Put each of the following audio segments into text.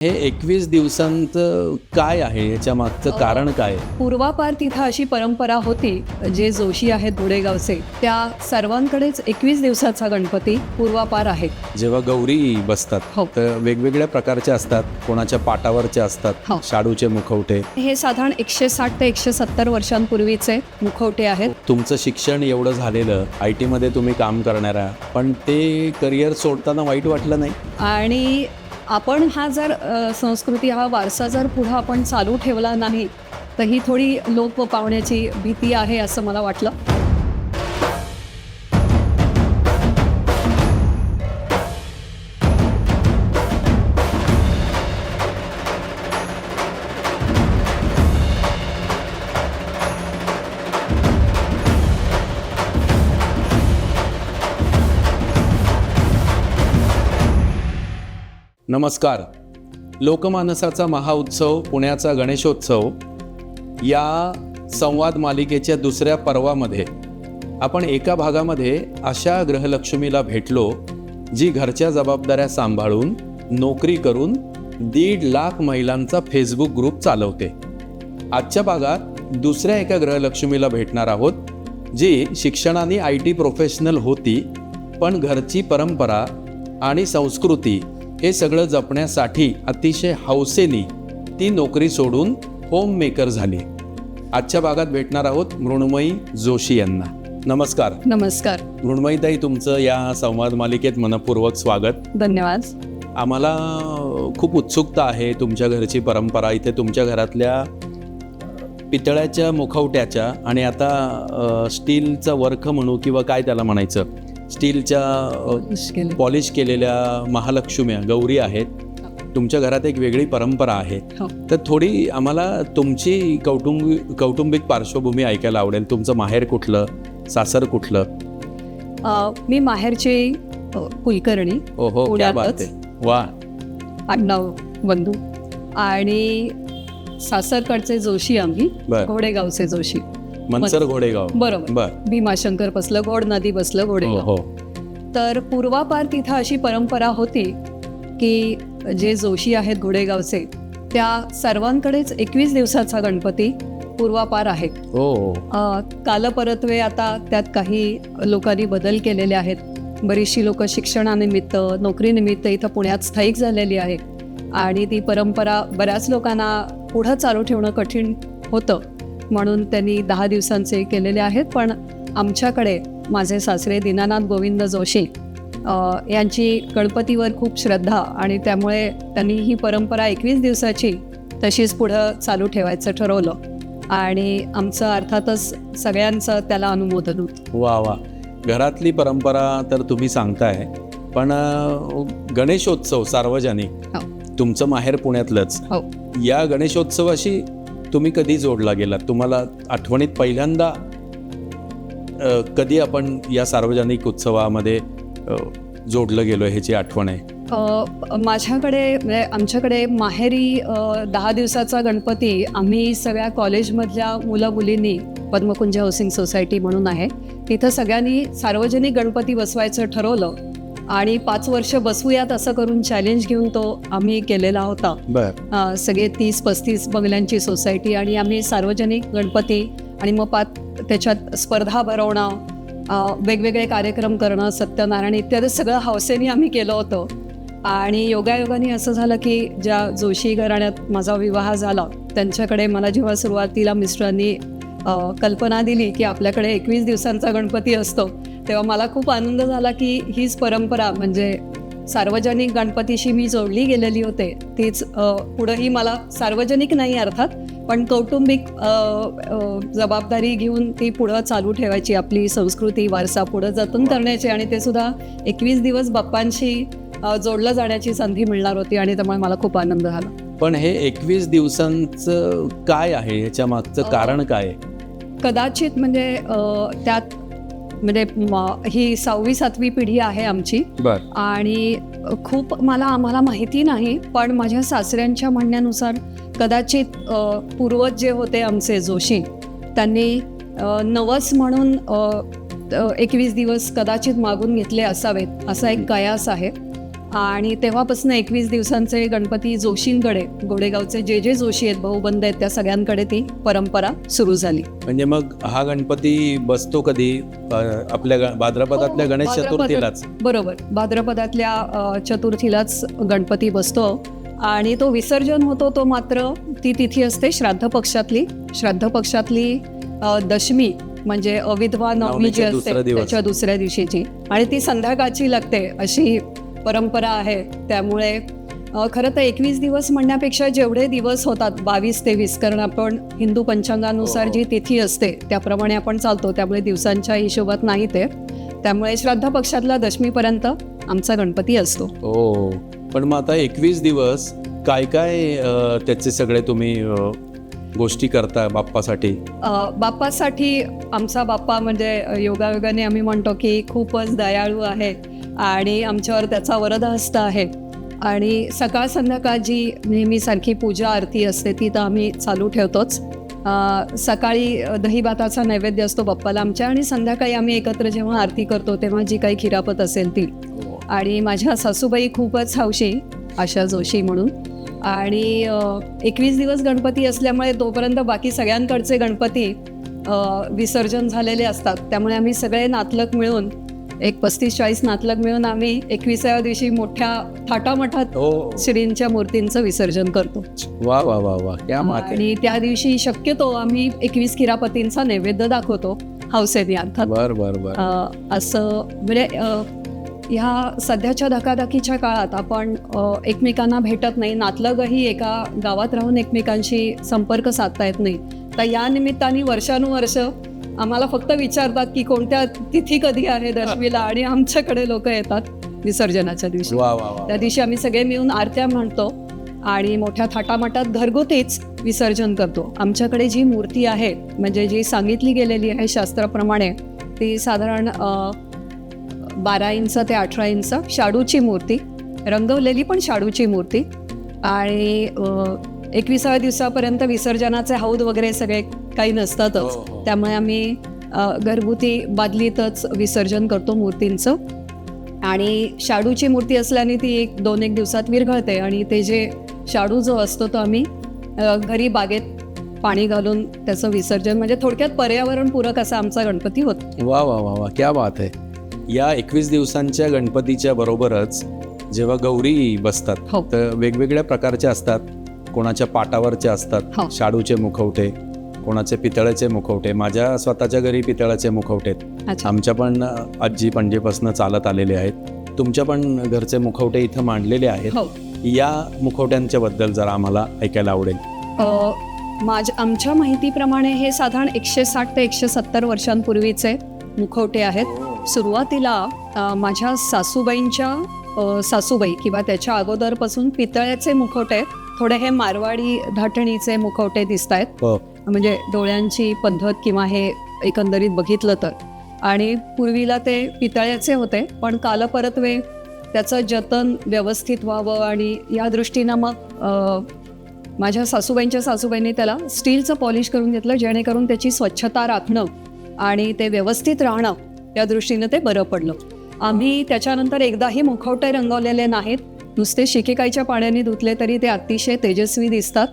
हे एकवीस दिवसांचं काय आहे याच्या मागचं कारण काय? पूर्वापार तिथं अशी परंपरा होती जे जोशी आहेत घोडेगावचे त्या सर्वांकडेच एकवीस दिवसाचा गणपती पूर्वापार आहे जेव्हा गौरी बसतात हो. तर वेगवेगळ्या प्रकारच्या असतात कोणाच्या पाटावरच्या असतात हो. शाडूचे मुखवटे हे साधारण एकशे साठ ते एकशे सत्तर वर्षांपूर्वीचे मुखवटे आहेत तुमचं शिक्षण एवढं झालेलं आय टीमध्ये तुम्ही काम करणारा पण ते करिअर सोडताना वाईट वाटलं नाही आणि आपण हा जर संस्कृती हा वारसा जर पुढं आपण चालू ठेवला नाही तर ही थोडी लोप पावण्याची भीती आहे असं मला वाटलं. नमस्कार. लोकमानसाचा महाउत्सव पुण्याचा गणेशोत्सव या संवाद मालिकेच्या दुसऱ्या पर्वामध्ये आपण एका भागामध्ये अशा ग्रहलक्ष्मीला भेटलो जी घरच्या जबाबदाऱ्या सांभाळून नोकरी करून दीड लाख महिलांचा फेसबुक ग्रुप चालवते. आजच्या भागात दुसऱ्या एका ग्रहलक्ष्मीला भेटणार आहोत जी शिक्षणाने आय टी प्रोफेशनल होती पण घरची परंपरा आणि संस्कृती हे सगळं जपण्यासाठी अतिशय हौसेने ती नोकरी सोडून होम मेकर झाली. आजच्या भागात भेटणार आहोत मृण्मयी जोशी यांना. नमस्कार. नमस्कार. मृण्मयीताई तुमचं या संवाद मालिकेत मनपूर्वक स्वागत. धन्यवाद. आम्हाला खूप उत्सुकता आहे तुमच्या घरची परंपरा. इथे तुमच्या घरातल्या पितळ्याच्या मुखवट्याच्या आणि आता स्टीलचं वर्क म्हणू किंवा काय त्याला म्हणायचं? स्टीलच्या पॉलिश केलेल्या. महालक्ष्म्या गौरी आहेत. तुमच्या घरात एक वेगळी परंपरा आहे. हो. तर थोडी आम्हाला तुमची कौटुंबी कौटुंबिक पार्श्वभूमी ऐकायला आवडेल. तुमचं माहेर कुठलं? सासर कुठलं? मी माहेरची कुलकर्णी. ओहो वा. आडनाव बंधू. आणि सासरकडचे जोशी आम्ही घोडेगावचे जोशी. मनसर घोडेगाव. बरोबर. बर. भीमाशंकर बसलं गोड नदी बसलं हो घोडेगाव. हो तर पूर्वापार तिथं अशी परंपरा होती की जे जोशी आहेत घोडेगावचे त्या सर्वांकडेच एकवीस दिवसाचा गणपती पूर्वापार आहे. हो. अ, कालपरत्वे आता त्यात काही लोकांनी बदल केलेले आहेत. बरीचशी लोक शिक्षणानिमित्त नोकरीनिमित्त इथं पुण्यात स्थायिक झालेली आहे आणि ती परंपरा बऱ्याच लोकांना पुढं चालू ठेवणं कठीण होतं. म्हणून त्यांनी दहा दिवसांचे केलेले आहेत पण आमच्याकडे माझे सासरे दीनानाथ गोविंद जोशी यांची गणपतीवर खूप श्रद्धा आणि त्यामुळे त्यांनी ही परंपरा एकवीस दिवसाची तशीच पुढं चालू ठेवायचं ठरवलं. आणि आमचं अर्थातच सगळ्यांचं त्याला अनुमोदन होतं. वा वा. घरातली परंपरा तर तुम्ही सांगताय पण गणेशोत्सव सार्वजनिक हो. तुमचं माहेर पुण्यातलंच. हो. या गणेशोत्सवाशी तुम्ही कधी जोडला गेलात तुम्हाला आठवणीत पहिल्यांदा कधी आपण या सार्वजनिक उत्सवामध्ये जोडलं गेलो ह्याची आठवण आहे? माझ्याकडे म्हणजे आमच्याकडे माहेरी दहा दिवसाचा गणपती आम्ही सगळ्या कॉलेजमधल्या मुलं मुलींनी पद्मकुंज हाऊसिंग सोसायटी म्हणून आहे तिथं सगळ्यांनी सार्वजनिक गणपती बसवायचं ठरवलं. आणि पाच वर्ष बसवूयात असं करून चॅलेंज घेऊन तो आम्ही केलेला होता. सगळे तीस पस्तीस बंगल्यांची सोसायटी आणि आम्ही सार्वजनिक गणपती आणि मग पात त्याच्यात स्पर्धा भरवणं वेगवेगळे कार्यक्रम करणं सत्यनारायण इत्यादी सगळं हौसेने आम्ही केलं होतं. आणि योगायोगाने असं झालं की ज्या जोशी घराण्यात माझा विवाह झाला त्यांच्याकडे मला जेव्हा सुरुवातीला मिस्टरांनी कल्पना दिली की आपल्याकडे एकवीस दिवसांचा गणपती असतो. तेव्हा मला खूप आनंद झाला की हीच परंपरा म्हणजे सार्वजनिक गणपतीशी मी जोडली गेलेली होते. तीच पुढंही मला सार्वजनिक नाही अर्थात पण कौटुंबिक जबाबदारी घेऊन ती पुढं चालू ठेवायची आपली संस्कृती वारसा पुढं जतन करण्याची आणि ते सुद्धा एकवीस दिवस बाप्पांशी जोडलं जाण्याची संधी मिळणार होती आणि त्यामुळे मला खूप आनंद झाला. पण हे एकवीस दिवसांचं काय आहे? ह्याच्या मागचं कारण काय आहे? कदाचित म्हणजे अ, त्यात म्हणजे म- ही सहावी सातवी पिढी आहे आमची. बर. आणि खूप मला आम्हाला माहिती नाही पण माझ्या सासऱ्यांच्या म्हणण्यानुसार कदाचित अ, पूर्वज जे होते आमचे जोशी त्यांनी अ, नवस म्हणून एकवीस दिवस कदाचित मागून घेतले असावेत असा एक कयास आहे. आणि तेव्हापासून एकवीस दिवसांचे गणपती जोशींकडे गोडेगावचे जे जे जोशी आहेत भाऊबंद आहेत त्या सगळ्यांकडे ती परंपरा सुरू झाली. म्हणजे मग हा गणपती बसतो कधी? आपल्या भाद्रपदातल्या हो, गणेश चतुर्थीलाच. बरोबर. भाद्रपदातल्या चतुर्थीलाच गणपती बसतो आणि तो विसर्जन होतो तो मात्र ती तिथी असते श्राद्ध पक्षातली. श्राद्ध पक्षातली दशमी म्हणजे अविधवा नवमी जी असते. त्याच्या दुसऱ्या दिवशीची. आणि ती संध्याकाळची लागते अशी परंपरा आहे. त्यामुळे खरं तर एकवीस दिवस म्हणण्यापेक्षा जेवढे दिवस होतात बावीस तेवीस कारण आपण हिंदू पंचांगानुसार हो. जी तिथी असते त्याप्रमाणे आपण चालतो. त्यामुळे दिवसांच्या हिशोबात नाही ते. त्यामुळे श्राद्ध पक्षातला दशमीपर्यंत आमचा गणपती असतो. हो. पण मग आता एकवीस दिवस काय काय त्याचे सगळे तुम्ही गोष्टी करता बाप्पासाठी? बाप्पासाठी आमचा बाप्पा म्हणजे योगायोगाने आम्ही म्हणतो की खूपच दयाळू आहे. आणि आमच्यावर त्याचा वरदहस्त आहे. आणि सकाळ संध्याकाळ जी नेहमीसारखी पूजा आरती असते ती तर आम्ही चालू ठेवतोच. सकाळी दहीभाताचा नैवेद्य असतो बाप्पाला आमच्या आणि संध्याकाळी आम्ही एकत्र जेव्हा आरती करतो तेव्हा जी काही खिरापत असेल ती. आणि माझ्या सासूबाई खूपच हौशी आशा जोशी म्हणून. आणि एकवीस दिवस गणपती असल्यामुळे तोपर्यंत बाकी सगळ्यांकडचे गणपती विसर्जन झालेले असतात. त्यामुळे आम्ही सगळे नातलग मिळून एक पस्तीस चाळीस नातलग मिळून आम्ही एकविसाव्या दिवशी मोठ्या थाटामठात हो. श्रींच्या मूर्तींचं विसर्जन करतो. वा वा वा वा. क्या आहे. आणि त्या दिवशी शक्यतो आम्ही एकवीस किरापतींचा नैवेद्य दाखवतो हौसेने अर्थात. बर बर बर. अ, असं म्हणजे अ, ह्या सध्याच्या धकाधकीच्या काळात आपण अ, एकमेकांना भेटत नाही नातलगही एका गावात राहून एकमेकांशी संपर्क साधता येत नाही. तर या निमित्ताने वर्षानुवर्ष आम्हाला फक्त विचारतात की कोणत्या तिथी कधी आहे दशमीला आणि आमच्याकडे लोक येतात विसर्जनाच्या दिवशी. वा वा वा त्या दिवशी आम्ही सगळे मिळून आरत्या म्हणतो आणि मोठ्या थाटामाटात घरगुतीच विसर्जन करतो. आमच्याकडे जी मूर्ती आहे म्हणजे जी सांगितली गेलेली आहे शास्त्राप्रमाणे ती साधारण बारा इंच ते अठरा इंच शाडूची मूर्ती रंगवलेली पण शाडूची मूर्ती आणि एकविसाव्या दिवसापर्यंत विसर्जनाचे हौद वगैरे सगळे काही नसतातच हो, हो. त्यामुळे आम्ही अ, घरगुती बादलीतच विसर्जन करतो मूर्तींचं आणि शाडूची मूर्ती असल्याने ती एक दोन एक दिवसात विरघळते आणि ते जे शाडू जो असतो तो आम्ही अ, घरी बागेत पाणी घालून त्याचं विसर्जन म्हणजे थोडक्यात पर्यावरणपूरक असा आमचा गणपती होतो वा वा वा वा क्या बात आहे या एकवीस दिवसांच्या गणपतीच्या बरोबरच जेव्हा गौरी बसतात हो. तर वेगवेगळ्या प्रकारच्या असतात कोणाच्या पाटावरच्या असतात हो. शाडूचे मुखवटे कोणाचे पितळेचे मुखवटे माझ्या स्वतःच्या घरी पितळाचे मुखवटे आहेत. अच्छा. आमच्या पण आजी पणजीपासून चालत आलेले आहेत. तुमच्या पण घरचे मुखवटे इथं मांडलेले आहेत. हो. या मुखवट्यांच्या बद्दल जरा आम्हाला ऐकायला आवडेल. अ, माझ्या आमच्या माहितीप्रमाणे हे साधारण एकशे साठ ते एकशे सत्तर वर्षांपूर्वीचे मुखवटे आहेत. सुरुवातीला अ, माझ्या सासूबाईंच्या अ, सासूबाई किंवा त्याच्या अगोदरपासून पितळ्याचे मुखवटे थोडे हे मारवाडी धाटणीचे मुखवटे दिसत आहेत हो. म्हणजे डोळ्यांची पद्धत किंवा हे एकंदरीत बघितलं तर. आणि पूर्वीला ते पितळ्याचे होते पण कालपरत्वे त्याचं जतन व्यवस्थित व्हावं आणि या दृष्टीनं मग माझ्या सासूबाईंच्या सासूबाईंनी त्याला स्टीलचं पॉलिश करून घेतलं जेणेकरून त्याची स्वच्छता राखणं आणि ते व्यवस्थित राहणं त्या दृष्टीनं ते बरं पडलं. आम्ही त्याच्यानंतर एकदाही मुखवटे रंगवलेले नाहीत. नुसते शिकेकाईच्या पाण्याने धुतले तरी ते अतिशय तेजस्वी दिसतात.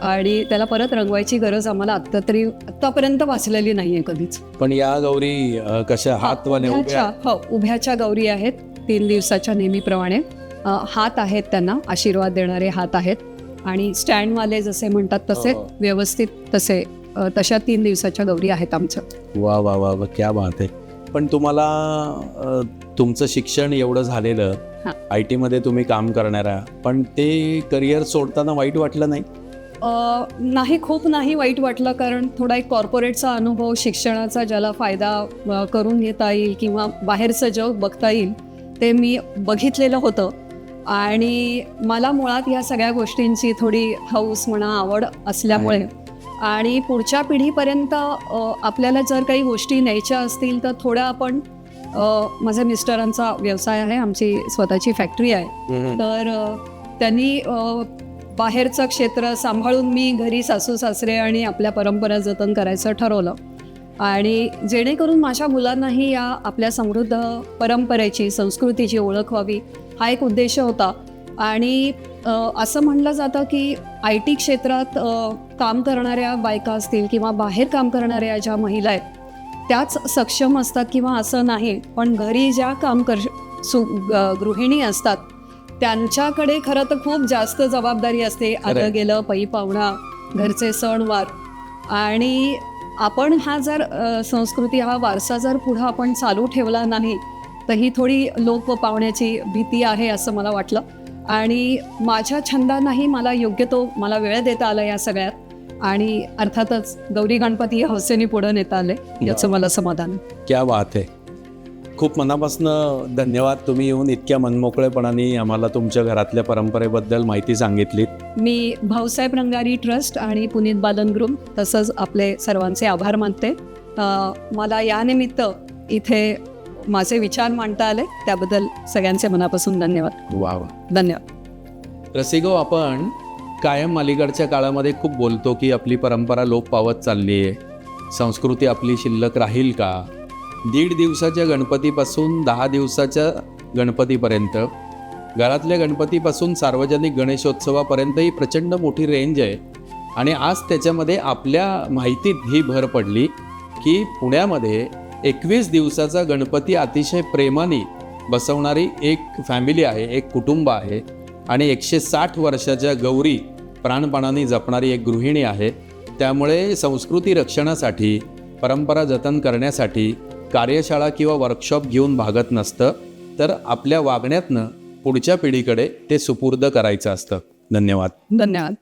आणि त्याला परत रंगवायची गरज आम्हाला आत्ता तरी आत्तापर्यंत वाचलेली नाही आहे कधीच. पण या गौरी अ, कशा हात उभ्याच्या हो उभ्याच्या गौरी आहेत. तीन दिवसाच्या नेहमीप्रमाणे. अ, हात आहेत त्यांना आशीर्वाद देणारे हात आहेत. आणि स्टँडवाले जसे म्हणतात तसे हो. व्यवस्थित तसे अ, तशा तीन दिवसाच्या गौरी आहेत आमच्या. वा वा वा वा क्या बात आहे. पण तुम्हाला अ, तुमचं शिक्षण एवढं झालेलं हां. आय टीमध्ये तुम्ही काम करणारा पण ते करिअर सोडताना वाईट वाटलं नाही? नाही खूप नाही वाईट वाटलं कारण थोडा एक कॉर्पोरेटचा अनुभव शिक्षणाचा ज्याला फायदा करून घेता येईल किंवा बाहेरचं जग बघता येईल ते मी बघितलेलं होतं. आणि मला मुळात ह्या सगळ्या गोष्टींची थोडी हौस म्हणा आवड असल्यामुळे आणि पुढच्या पिढीपर्यंत आपल्याला जर काही गोष्टी न्यायच्या असतील तर थोड्या आपण माझ्या मिस्टरांचा व्यवसाय आहे आमची स्वतःची फॅक्टरी आहे. तर त्यांनी बाहेरचं क्षेत्र सांभाळून मी घरी सासू सासरे आणि आपल्या परंपरा जतन करायचं ठरवलं. आणि जेणेकरून माझ्या मुलांनाही या आपल्या समृद्ध परंपरेची संस्कृतीची ओळख व्हावी हा एक उद्देश होता. आणि असं म्हणलं जातं की आय टी क्षेत्रात काम करणाऱ्या बायका असतील किंवा बाहेर काम करणाऱ्या ज्या महिला आहेत त्याच सक्षम असतात किंवा असं नाही. पण घरी ज्या काम कर सु गृहिणी असतात त्यांच्याकडे खरं तर खूप जास्त जबाबदारी असते. आलं गेलं पै पाहुणा घरचे सणवार आणि आपण हा जर संस्कृती हा वारसा जर पुढं आपण चालू ठेवला नाही तर ही थोडी लोप पावण्याची भीती आहे असं मला वाटलं. आणि माझ्या छंदांनाही मला योग्य तो मला वेळ देता आला या सगळ्यात. आणि अर्थातच गौरी गणपती हौसेने पुढं नेता आले याचं मला समाधान. क्या बात आहे. खूप मनापासून धन्यवाद. तुम्ही येऊन इतक्या मनमोकळेपणाने आम्हाला तुमच्या घरातल्या परंपरेबद्दल माहिती सांगितलीत. मी भाऊसाहेब रंगारी ट्रस्ट आणि पुनीत बालन ग्रुप तसंच आपले सर्वांचे आभार मानते. मला यानिमित्त इथे माझे विचार मांडता आले. त्याबद्दल सगळ्यांचे मनापासून धन्यवाद. वा वा धन्यवाद. रसिको आपण कायम अलीकडच्या काळामध्ये खूप बोलतो की आपली परंपरा लोप पावत चालली आहे संस्कृती आपली शिल्लक राहील का? दीड दिवसाच्या गणपतीपासून दहा दिवसाच्या गणपतीपर्यंत घरातल्या गणपतीपासून सार्वजनिक गणेशोत्सवापर्यंत ही प्रचंड मोठी रेंज आहे. आणि आज त्याच्यामध्ये आपल्या माहितीत ही भर पडली की पुण्यामध्ये एकवीस दिवसाचा गणपती अतिशय प्रेमाने बसवणारी एक फॅमिली आहे एक कुटुंब आहे आणि एकशे साठ वर्षाच्या गौरी प्राणपणाने जपणारी एक गृहिणी आहे. त्यामुळे संस्कृती रक्षणासाठी परंपरा जतन करण्यासाठी कार्यशाळा किंवा वर्कशॉप घेऊन भागत नसतं तर आपल्या वागण्यातनं पुढच्या पिढीकडे ते सुपूर्द करायचं असतं. धन्यवाद. धन्यवाद.